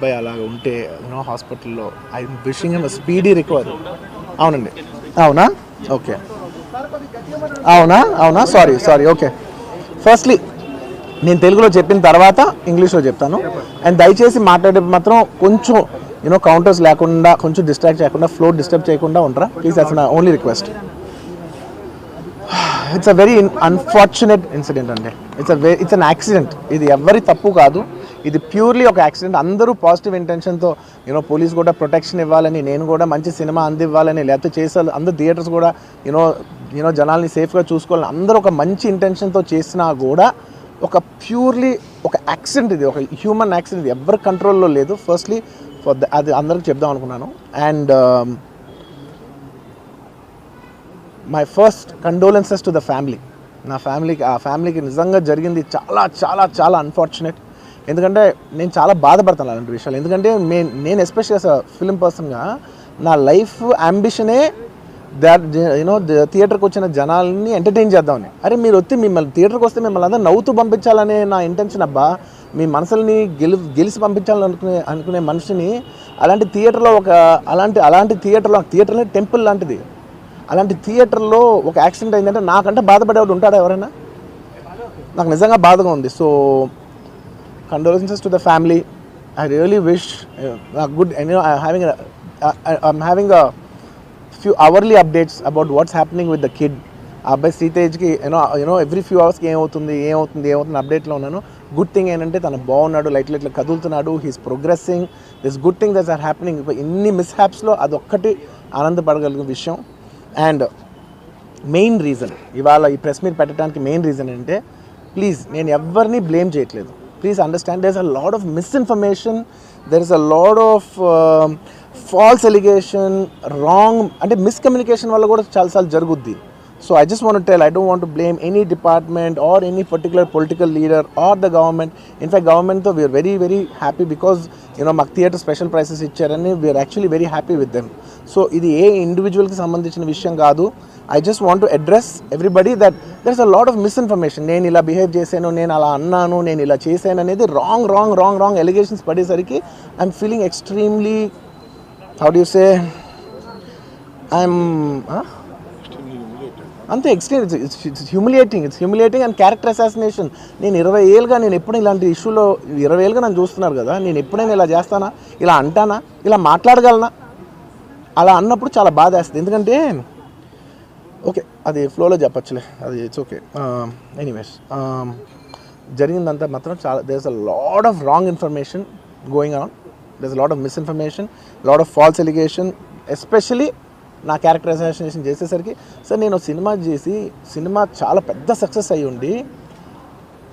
అబ్బాయి అలాగ ఉంటే యూనో హాస్పిటల్లో I wishing him speedy recovery. అవునండి. అవునా? ఓకే. అవునా? అవునా? Sorry sorry okay. ఫస్ట్లీ నేను తెలుగులో చెప్పిన తర్వాత ఇంగ్లీష్లో చెప్తాను. అండ్ దయచేసి మాట్లాడే మాత్రం కొంచెం యూనో కౌంటర్స్ లేకుండా కొంచెం డిస్ట్రాక్ట్ చేయకుండా ఫ్లో డిస్టర్బ్ చేయకుండా ఉంటారా ప్లీజ్ అస్ నా only request it's a very unfortunate incident అండి. It's a ve it's an accident ఇది ఎవరి తప్పు కాదు. ఇది ప్యూర్లీ ఒక యాక్సిడెంట్ అందరూ పాజిటివ్ ఇంటెన్షన్తో యూనో పోలీస్ కూడా ప్రొటెక్షన్ ఇవ్వాలని నేను కూడా మంచి సినిమా అందివ్వాలని లేకపోతే చేసే అందరు థియేటర్స్ కూడా యూనో యూనో జనాల్ని సేఫ్గా చూసుకోవాలని అందరూ ఒక మంచి ఇంటెన్షన్తో చేసినా కూడా ఒక ప్యూర్లీ ఒక యాక్సిడెంట్ ఇది ఒక హ్యూమన్ యాక్సిడెంట్ ఇది. ఎవరి కంట్రోల్లో లేదు. ఫస్ట్లీ ఫర్ ద అది అందరికి చెప్దాం అనుకున్నాను. And my first condolences to the family నా ఫ్యామిలీకి ఆ ఫ్యామిలీకి నిజంగా జరిగింది చాలా చాలా చాలా అన్ఫార్చునేట్ ఎందుకంటే నేను చాలా బాధపడతాను అలాంటి విషయాలు. ఎందుకంటే మే నేను ఎస్పెషల్గా ఫిలిం పర్సన్గా నా లైఫ్ అంబిషనే దాట్ యూనో థియేటర్కి వచ్చిన జనాల్ని ఎంటర్టైన్ చేద్దామని. అరే మీరు వచ్చి మిమ్మల్ని థియేటర్కి వస్తే మిమ్మల్ని అందరూ నవ్వుతూ పంపించాలనే నా ఇంటెన్షన్ అబ్బా మీ మనసుల్ని గెలి గెలిచి పంపించాలని అనుకునే అనుకునే మనిషిని అలాంటి థియేటర్లో ఒక అలాంటి అలాంటి థియేటర్లో థియేటర్లో టెంపుల్ లాంటిది. అలాంటి థియేటర్లో ఒక యాక్సిడెంట్ అయిందంటే నాకంటే బాధపడేవాడు ఉంటాడా ఎవరైనా? నాకు నిజంగా బాధగా ఉంది. So condolences to the family I really wish good having I'm having a few hourly updates about what's happening with the kid ఆ అబ్బాయి సీతేజ్కి you know you know every few అవర్స్కి ఏమవుతుంది ఏమవుతుంది ఏమవుతుంది అప్డేట్లో ఉన్నాను. గుడ్ థింగ్ ఏంటంటే తను బాగున్నాడు లైట్లు ఇట్లా కదులుతున్నాడు he's progressing this good thing this are happening ఇన్ని మిస్హాప్స్లో అదొక్కటి ఆనందపడగలిగిన విషయం. అండ్ మెయిన్ రీజన్ ఇవాళ ఈ ప్రెస్ మీట్ పెట్టడానికి మెయిన్ రీజన్ ఏంటంటే ప్లీజ్ నేను ఎవరిని బ్లేమ్ చేయట్లేదు. Please understand there is a lot of misinformation there is a lot of false allegation wrong అంటే మిస్కమ్యూనికేషన్ వల్ల కూడా చాలాసార్లు జరుగుద్ది. So I just want tell I don't want blame any department or any particular political leader or the government in fact గవర్నమెంట్తో we are very very happy because you know మాకు theatre special prices ఇచ్చారని we are actually very happy with them so ఇది ఏ ఇండివిజువల్కి సంబంధించిన విషయం కాదు. I just want to address everybody that there is a lot of misinformation నేను ఇలా బిహేవ్ చేశాను నేను అలా అన్నాను నేను ఇలా చేశాను అనేది wrong wrong wrong wrong allegations పడేసరికి I'm feeling extremely how do say I'm అంతే extreme it's humiliating it's humiliating and character assassination నేను ఇరవై ఏళ్ళుగా నేను ఎప్పుడు ఇలాంటి ఇష్యూలో ఇరవై ఏళ్ళుగా నన్ను చూస్తున్నారు కదా నేను ఎప్పుడైనా ఇలా చేస్తానా ఇలా అంటానా ఇలా మాట్లాడగలనా? అలా అన్నప్పుడు చాలా బాధ వేస్తుంది ఎందుకంటే ఓకే అది ఫ్లోలో చెప్పచ్చులే. అది ఇట్స్ ఓకే ఎనీవేస్ జరిగిందంతా మాత్రం చాలా there is a lot of wrong information going on there lot lot of misinformation lot of false allegation especially నా క్యారెక్టర్ చేసేసరికి. సార్ నేను సినిమా చేసి సినిమా చాలా పెద్ద సక్సెస్ అయ్యి ఉండి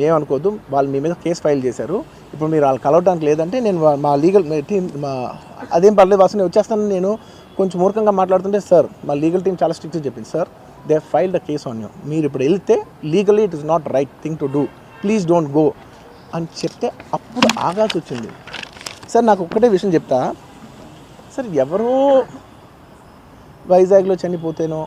ఏమనుకోవద్దు వాళ్ళు మీ మీద కేసు ఫైల్ చేశారు. ఇప్పుడు మీరు వాళ్ళు కలవడానికి లేదంటే నేను మా లీగల్ టీం మా అదేం పర్లేదు వాసు నేను వచ్చేస్తాను నేను కొంచెం మూర్ఖంగా మాట్లాడుతుంటే సార్ మా లీగల్ టీం చాలా స్ట్రిక్ట్గా చెప్పింది sir. They file the case on you. మీరు ఇప్పుడు వెళ్తే legally it is not right thing to do. Please don't go. అని చెప్తే అప్పుడు ఆగాల్సి వచ్చింది. సార్ నాకు ఒక్కటే విషయం చెప్తా. సార్ ఎవరో వైజాగ్లో చనిపోతేనో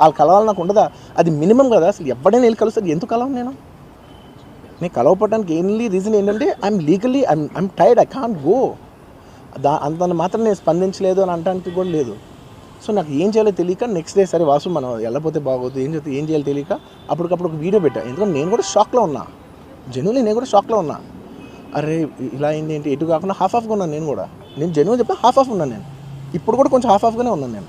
వాళ్ళు కలవాలి నాకు ఉండదా? అది మినిమం కదా అసలు ఎవడైనా వెళ్ళి కలుస్తుంది ఎందుకు కలవను నేను? నేను కలవపడడానికి ఓన్లీ రీజన్ ఏంటంటే I'm legally I'm I'm tired I can't go దా అంతను మాత్రం నేను స్పందించలేదు అని అనడానికి కూడా లేదు. సో నాకు ఏం చేయాలో తెలియక నెక్స్ట్ డే సరే వాసు మనం వెళ్ళపోతే బాగోదు ఏం చేస్తే ఏం చేయాలో తెలియక అప్పటికప్పుడు ఒక వీడియో పెట్టా. ఎందుకంటే నేను కూడా షాక్లో ఉన్నా. జెన్యున్లీ నేను కూడా షాక్లో ఉన్నా. అరే ఇలా అయింది ఏంటి? ఎటు కాకుండా హాఫ్ ఆఫ్గా ఉన్నాను నేను కూడా. నేను జెన్యున్ చెప్పి హాఫ్ ఆఫ్ ఉన్నాను నేను. ఇప్పుడు కూడా కొంచెం హాఫ్ ఆఫ్గానే ఉన్నాను నేను.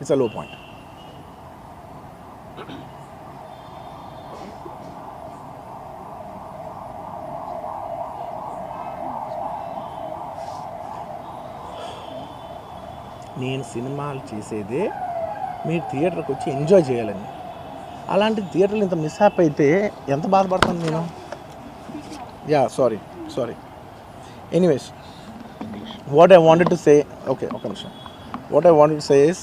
it's a low point నేను సినిమాలు చేసేదే మీరు థియేటర్కి వచ్చి ఎంజాయ్ చేయాలని. అలాంటి థియేటర్లు ఇంత మిస్హాప్ అయితే ఎంత బాధపడతాను నేను? Yeah sorry sorry anyways what I wanted to say okay ఒక నిమిషం. What I wanted to say is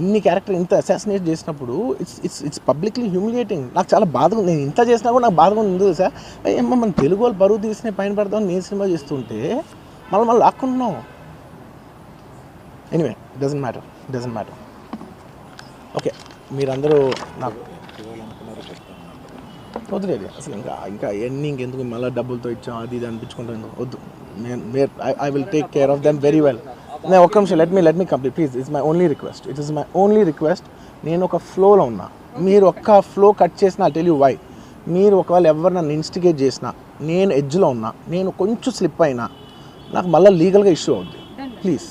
ఇన్ని క్యారెక్టర్ ఇంత అసాసినేట్ చేసినప్పుడు it's it's it's publicly humiliating నాకు చాలా బాధగా ఉంది. నేను ఇంత చేసినా కూడా నాకు బాధగా ఉంది సార్ ఏమో మన తెలుగు వాళ్ళు బరువు తీసిన పైన పెడదాం నేను సినిమా చేస్తుంటే మళ్ళీ మళ్ళీ లాక్కుంటున్నాం. Anyway doesn't matter doesn't matter okay మీరందరూ నాకు వద్దులేదు అసలు ఇంకా ఇంకా ఎన్ని ఇంకెందుకు? మళ్ళీ డబ్బులతో ఇచ్చాం అది ఇది అనిపించుకుంటాను వద్దు. నేను I will take care of them very well నేను ఒక్క నిమిషం let me let me complete please it's my only request it is my only request నేను ఒక ఫ్లోలో ఉన్నా. మీరు ఒక్క ఫ్లో కట్ చేసిన టెల్ యూ వై మీరు ఒకవేళ ఎవరు నన్ను ఇన్స్టిగేట్ చేసినా నేను ఎడ్జ్లో ఉన్నా నేను కొంచెం స్లిప్ అయినా నాకు మళ్ళీ లీగల్గా ఇష్యూ అవుద్ది. ప్లీజ్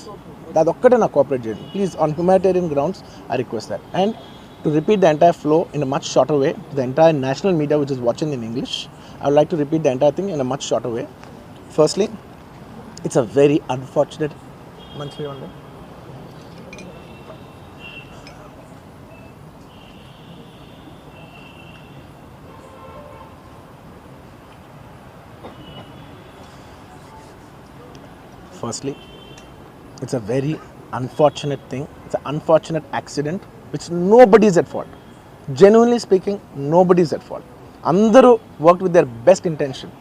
అదొక్కటే నాకు కోఆపరేట్ చేయండి. Please on humanitarian grounds I request that and to repeat the entire flow in a much shorter way the entire national media which is watching in English I would like to repeat the entire thing in a much shorter way firstly it's a very unfortunate మంచిగా ఇవ్వండి firstly it's a very unfortunate thing it's unfortunate accident which nobody's at fault genuinely speaking nobody's at fault అందరూ work with their best intention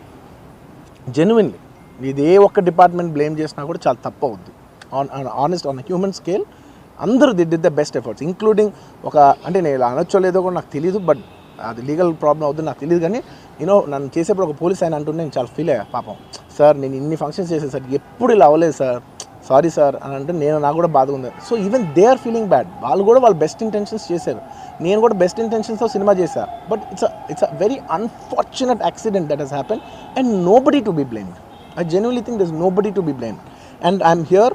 genuinely ఇది ఏ ఒక్క department blame చేసినా కూడా చాలా తప్పు అవుద్ది. On honest on human scale అందరూ they did the best efforts including ఒక అంటే నేను ఇలా అనొచ్చో లేదో కూడా నాకు తెలియదు బట్ అది లీగల్ ప్రాబ్లం అవుతుంది నాకు తెలియదు కానీ యూనో నన్ను చేసేప్పుడు ఒక పోలీస్ ఆయన అంటుంటే నేను చాలా ఫీల్ అయ్యా పాపం. సార్ నేను ఇన్ని ఫంక్షన్స్ చేశాను సార్ ఎప్పుడు ఇలా అవ్వలేదు సార్ సారీ సార్ అని అంటే నేను నాకు కూడా బాధగా ఉంది. So even they are feeling bad వాళ్ళు కూడా వాళ్ళు బెస్ట్ ఇంటెన్షన్స్ చేశారు. నేను కూడా బెస్ట్ ఇంటెన్షన్స్తో సినిమా చేశాను but it's it's a very unfortunate accident that has happen and nobody to be blamed I think think nobody to be blamed. And I'm here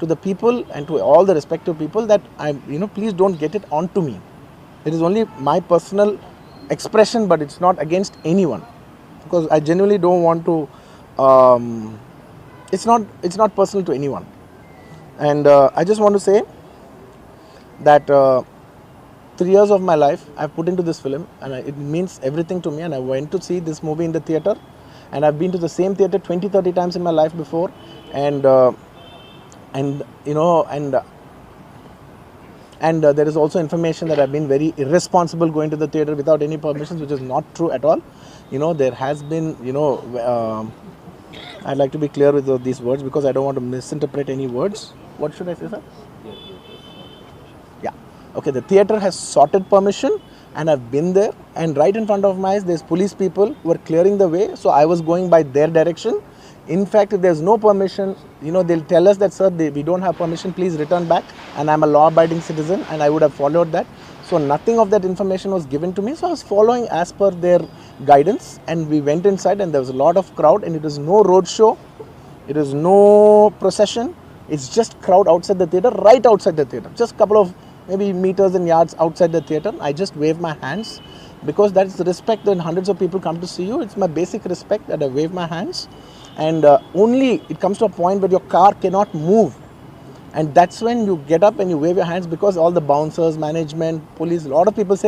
to the people and to all the respective people that I'm, you know please don't get it onto me. It is only my personal expression but it's not against anyone. Because i genuinely don't want to um, it's not it's not personal to anyone. And uh, i just want to say that uh, three years of my life I've put into this film, and I, it means everything to me. And I went to see this movie in the theater, and I've been to the same theater 20, 30 times in my life before, and uh, and you know, and uh, and uh, there is also information that I've been very irresponsible going to the theater without any permissions, which is not true at all. You know, there has been, you know. um I'd like to be clear with these words because I don't want to misinterpret any words. What should I say, sir? Yeah. Okay, the theater has sorted permission and I've been there and right in front of my eyes there's police people who are clearing the way. So I was going by their direction. In fact, if there's no permission, you know, they'll tell us that, sir, they, we don't have permission, please return back. And I'm a law abiding citizen and I would have followed that. So nothing of that information was given to me. So I was following as per their guidance and we went inside and there was a lot of crowd and it was no road show. It is no procession. It's just crowd outside the theater, right outside the theater. Just couple of maybe meters and yards outside the theater. I just wave my hands because that's the respect when hundreds of people come to see you. It's my basic respect that I wave my hands. And uh, only it comes to a point where your car cannot move. And that's when you get up and you wave your hands because all the bouncers, management, police, a lot of people say,